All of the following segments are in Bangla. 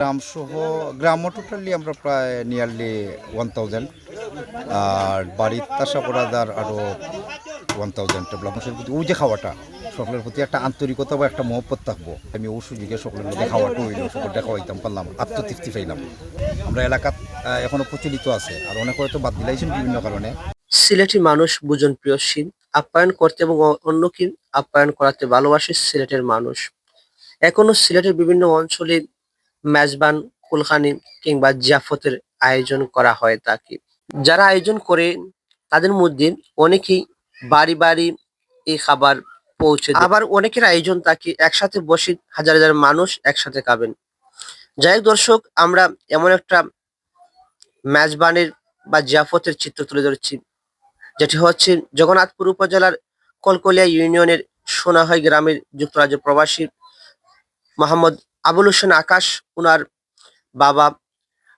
গ্রাম সহ গ্রামও টোটালি আমরা প্রায় নিয়ারলি ওয়ান থাউজেন্ড আর বাড়ির তাসা করাদার আরও ওয়ান থাউজেন্ড মানুষের প্রতি ওই যে খাওয়াটা, সকলের প্রতি একটা আন্তরিকতা বা একটা মহব্বত থাকব। আমি ও সুযোগে সকলের মধ্যে খাওয়াটা হইল সকলটা খাওয়াইতাম, পারলাম, আত্মতৃপ্তি পাইলাম। আমরা এলাকাত এখনও প্রচলিত আছে। আর অনেক হয়তো বাদ দিলাইছেন বিভিন্ন কারণে। সিলেটি মানুষ বুজন প্রিয়সী আপ্যায়ন করতে এবং অন্যকে আপ্যায়ন করাতে ভালোবাসে সিলেটের মানুষ। এখনও সিলেটের বিভিন্ন অঞ্চলে মেজবান কুলখানি কিংবা জিয়াফতের আয়োজন করা হয় তাকে। যারা আয়োজন করে, তাদের মধ্যে অনেকেই বাড়ি বাড়ি এই খাবার পৌঁছে আবার অনেকের আয়োজন থাকে একসাথে বসে হাজার হাজার মানুষ একসাথে খাবেন। যাই হোক দর্শক, আমরা এমন একটা মেজবানের বা জিয়াফতের চিত্র তুলে ধরছি, যেটি হচ্ছে জগন্নাথপুর উপজেলার কলকলিয়া ইউনিয়নের সোনাহাই গ্রামের যুক্তরাজ্য প্রবাসী মোহাম্মদ আবুল হোসেন আকাশ ওনার বাবা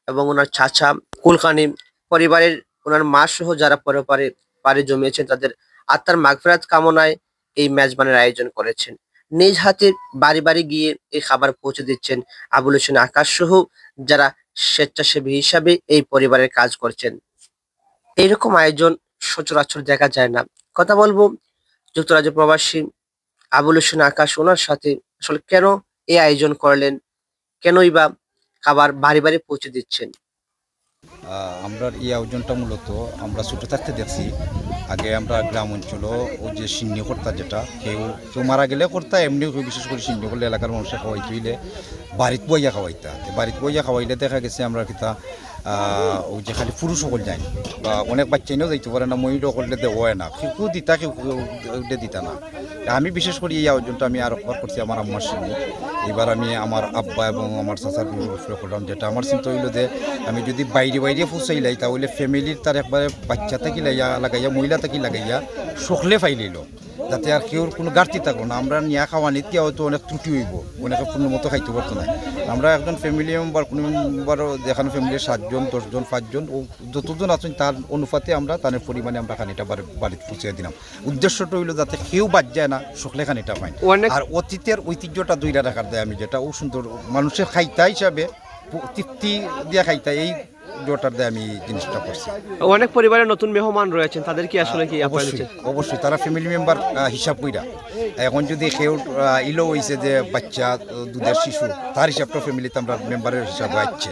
এবং ওনার চাচা কুলকানি পরিবারের ওনার মা সহ যারা পরে পারে পারে জমিয়েছেন, তাদের আত্মার মাগফিরাত কামনায় এই মেজবানের আয়োজন করেছেন। নিজ হাতে বাড়ি বাড়ি গিয়ে এই খাবার পৌঁছে দিচ্ছেন আবুল হোসেন আকাশ সহ যারা স্বেচ্ছাসেবী হিসাবে এই পরিবারের কাজ করছেন। এইরকম আয়োজন সচরাচর দেখা যায় না। কথা বলব যুক্তরাজ্য প্রবাসী আবুল হোসেন আকাশ ওনার সাথে আসলে কেন এই আয়োজন করলেন। কেনই বা খাবার বাড়ি বাড়ি পৌঁছে দিচ্ছেন? আমরা এই আয়োজনটা মূলত আমরা ছোটো থাকতে দেখছি। আগে আমরা গ্রাম অঞ্চল, ও যে সিন্নি কর্তা যেটা, কেউ কেউ মারা গেলে কর্তা, এমনি বিশেষ করে সিন্নি করলে এলাকার মানুষের খাওয়াইতে হইলে বাড়িত বইয়া খাওয়াইতা বাড়িত বইয়া খাওয়াইলে দেখা গেছে আমরা কিতা যে খালি পুরুষ সকল যাই বা অনেক বাচ্চা এনেও যাইতে পারে না মহিলা করলে দেওয়া না। কেউ দিতা কেউ দিতা না। আমি বিশেষ করে এই আয়োজনটা আমি আর একবার করছি আমার আম্মার সঙ্গে। এবার আমি আমার আব্বা এবং আমার চাচার উপরে করলাম। যেটা আমার চিন্তা হইল যে, আমি যদি বাইরে বাইরে ফুসাইলাই তাহলে ফ্যামিলির তার একবারে বাচ্চা থাকি লাইয়া লাগাইয়া, মহিলা থাকি লাগাইয়া সকলে ফাইলিল যাতে আর কেউ কোনো ঘাটতি থাকব না। আমরা নিয়া খাওয়া নিতে হয়তো অনেক ত্রুটি হইব অনেকে কোনো মতো খাইতে পারতো না। আমরা একজন ফ্যামিলি মেম্বার কোনো মেম্বারও দেখানো ফ্যামিলির সাতজন দশজন পাঁচজন ও যতজন আছেন তার অনুপাতে আমরা তাদের পরিমাণে আমরা খানিটা বাড়িতে পৌঁছে দিলাম। উদ্দেশ্যটা হইল যাতে কেউ বাদ যায় না সকলে খানিটা পায়। আর অতীতের ঐতিহ্যটা দুইটা রাখার দেয় আমি যেটা। ও সুন্দর মানুষের খাইতা হিসাবে তৃপ্তি দিয়া খাইতা। এই জোটার দেয় আমি জিনিসটা করছি। অনেক পরিবারের নতুন মেহমান রয়েছেন তাদের কি আসলে কি অবশ্যই অবশ্যই তারা ফ্যামিলি মেম্বার হিসাব কইরা। এখন যদি কেউ ইলো হয়েছে যে বাচ্চা দুধের শিশু তার হিসাবটা ফ্যামিলিতে আমরা মেম্বারের হিসাবে আসছে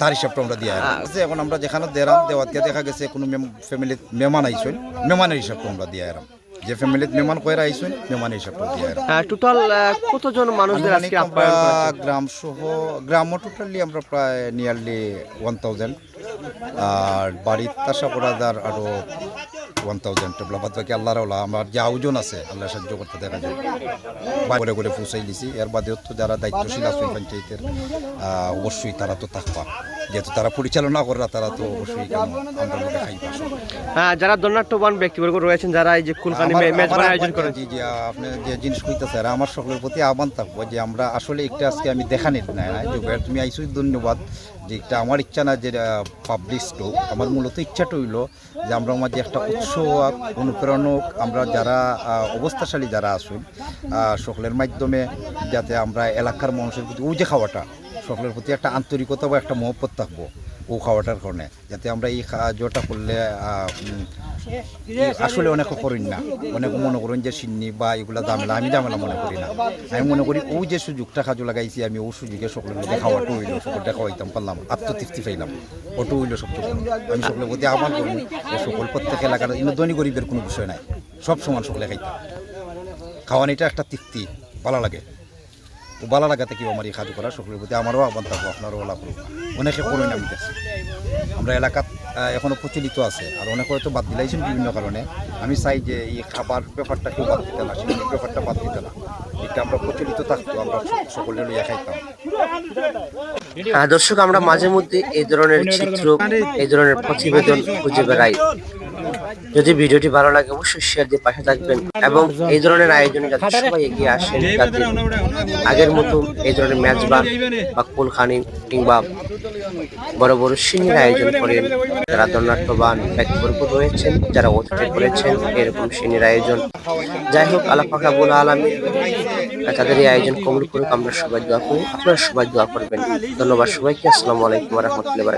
তার হিসাবটা আমরা দিয়া আছে এখন আমরা যেখানে দেরাম দেওয়াত দেখা গেছে কোনো ফ্যামিলিত মেহমান আইসেন মেহমানের হিসাবটা আমরা দিয়া এরাম যে ফ্যামিলিত মেহমান কয়রা আইসেন মেহমানের হিসাবটা দিয়া এরাম টোটাল কতজন মানুষদের আজকে আপ্যায়ন গ্রাম সহ গ্রামও টোটালি আমরা প্রায় নিয়ারলি ওয়ান থাউজেন্ড আর বাড়ির তাসা করাদার আরও ওয়ান থাউজেন্ড বাদ বাকি আল্লাহর আল্লাহ আমার যে আয়োজন আছে আল্লাহ সাহায্য করতে দেখা যায়। করে করে পৌঁছাই দিছি। এর বাদেও তো যারা দায়িত্বশীল আছে পঞ্চায়েতের অবশ্যই তারা তো থাকবা যেহেতু তারা পরিচালনা করে না তারা তো অবশ্যই আমরা লোকে খাইবা হ্যাঁ, যারা দণ্ডাট্যবান ব্যক্তিবর্গ রয়েছেন যারা এই যে কুলকানি আমার- আমার আয়োজন করেন। জি জি আপনি যে জিনিস কইতেছে আর আমার সকলের প্রতি আহ্বান থাকব যে আমরা আসলে একটা আজকে আমি দেখানি না যে তুমি আইসো ধন্যবাদ যে এটা আমার ইচ্ছা না যে পাবলিশ লোক আমার মূলত ইচ্ছাটা হইল যে আমরা মাঝে একটা উৎসব অনুপ্রেরণক আমরা যারা অবস্থাশালী যারা আসুন সকলের মাধ্যমে যাতে আমরা এলাকার মানুষের প্রতি যে খাওয়াটা সকলের প্রতি একটা আন্তরিকতা বা একটা মহব্বত থাকব ও খাওয়াটার কারণে। যাতে আমরা এই খাওয়াটা করলে আসলে অনেক করেন না। অনেক মনে করেন যে সিন্নি বা এগুলো দামেলা আমি দামেলা মনে করি না। আমি মনে করি ও যে সুযোগটা কাজে লাগাইছি, আমি ও সুযোগে সকলের মধ্যে খাওয়াটা হইল, সকলটা খাওয়াইতাম, পারলাম, আত্মতৃপ্তি পাইলাম। ওটা হইল সবচেয়ে। আমি সকলের প্রতি আহ্বান করব সকল প্রত্যেক এলাকার ধনী গরিবের কোনো বিষয় নাই। সব সমান সকলে খাইতাম। খাওয়ানিটা একটা তৃপ্তি, ভালো লাগে। ও ভালো লাগাতে কেউ আমার এই কাজ করা সকলের প্রতি আমারও আহ্বান থাকব আপনারও লাভ করব অনেকে করুন আমি আমরা এলাকাত এখনও প্রচলিত আছে আর অনেক হয়তো বাদ দিলাইছেন বিভিন্ন কারণে। আমি চাই যে এই খাবার ব্যাপারটা কেউ বাদ দিতে না সেই ব্যাপারটা বাদ দিতে না। এটা আমরা প্রচলিত থাকতো আমরা সকলে লইয়া খাইতাম। হ্যাঁ, দর্শক আমরা মাঝে মধ্যে এই ধরনের চিত্র এই ধরনের প্রতিবেদন খুঁজে বেড়াই। যদি ভিডিওটি ভালো লাগে, অবশ্যই শেয়ার দিয়ে পাশে থাকবেন এবং এই ধরনের আয়োজনে যাতে সবাই এগিয়ে আসেন, যাতে আগের মতো এই ধরনের মেজবান বা কুলখানি কিংবা বড় বড় সিংহের আয়োজন করেন। যারা দণ্ডাট্যবান ব্যক্তিবর্গ রয়েছেন, যারা অতিথি করেছেন, এরকম সিংহের আয়োজন। যাই হোক, আল্লাহ পাকাবুল আলমী তাদের এই আয়োজন কবুল করুক। আমরা সবাই দোয়া করি। আপনারা সবাই দোয়া করবেন। ধন্যবাদ সবাইকে। আসসালামু আলাইকুম রহমতুল্লাহ